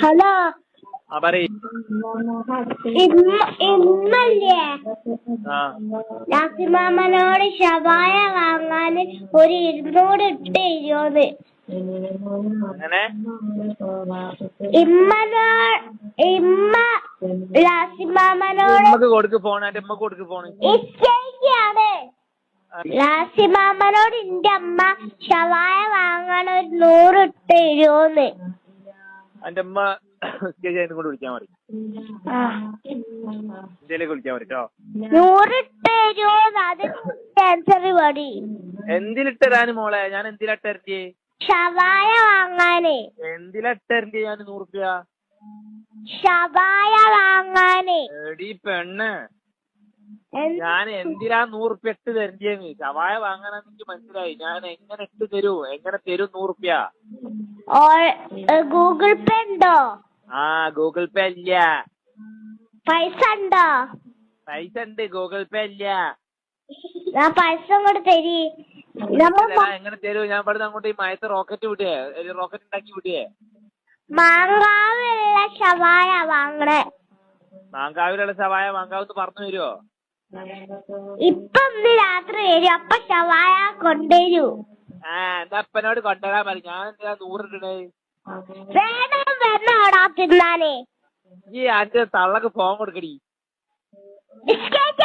Hello. ഇമ്മ ആ. നാസിമാമനോട് ഷവായ വാങ്ങാന് ഒരു ഇരുന്നൂറ് ഇട്ട് അങ്ങനെ ഇമ്മനോ ഇമ്മ ലാസിമാമനോട് കൊടുക്ക് ഫോൺ എന്റെ കൊടുക്ക് ഫോൺ ഇച്ചയ്ക്കാണ് ലാസിമാമനോട് എന്റെ അമ്മ ശവായ വാങ്ങാൻ ഒരു നൂറ് ഇട്ട് തരുമോന്ന് എന്റെ ഉമ്മ സ്റ്റേജ് അതിനെ കൊണ്ട് വിളിക്കാൻ പറയും. ഇന്ത്യയിലേക്ക് വിളിക്കാൻ പറ്റോ എന്തിലിട്ടരാന് മോളെ? ഞാൻ എന്തിലിട്ടരണ്ടേ? ഷവായ വാങ്ങാന്. എന്തിലിട്ടരണ്ടേ ഞാൻ നൂറുപ്യ ഷവായ വാങ്ങാന്. എടി പെണ്ണ്. ഞാൻ എന്തിനാ നൂറുപ്യ ഇട്ട് തരണ്ടേന്ന്? ചവായ വാങ്ങാനാന്ന് എനിക്ക് മനസ്സിലായി. ഞാൻ എങ്ങനെ ഇട്ട് തരൂ? എങ്ങനെ തരും നൂറുപ്യ ഗൂഗിൾ പേ ഉണ്ടോ? ആ ഗൂഗിൾ പേ ഇല്ല. പൈസ ഉണ്ടോ? പൈസ ഉണ്ട് ഗൂഗിൾ പേ ഇല്ല. ഞാൻ പൈസ അങ്ങോട്ട് തരി. എങ്ങനെ തരൂ? ഞാൻ ഇവിടുന്ന് അങ്ങോട്ട് ഈ മയത്ത് റോക്കറ്റ് വിടേ റോക്കറ്റ് ഉണ്ടാക്കി വിടേ മാങ്കാവിലുള്ള ഷവായ വാങ്ങണേ. മാങ്കാവിലുള്ള സവായ മാങ്കാവ് പറഞ്ഞു തരുമോ ഇപ്പൊ ഇന്ന് രാത്രി വരും. അപ്പൊ ശവായ കൊണ്ടുവരൂ. ആ അപ്പനോട് കൊണ്ടുവരാൻ പറയും. ഞാൻ എന്താ നൂറിടണേ? വേണം വേണോടാ തിന്നാനേ ഈ അന്റെ തള്ളക്ക് ഫോൺ കൊടുക്കടി. ബിസ്ക്കറ്റ്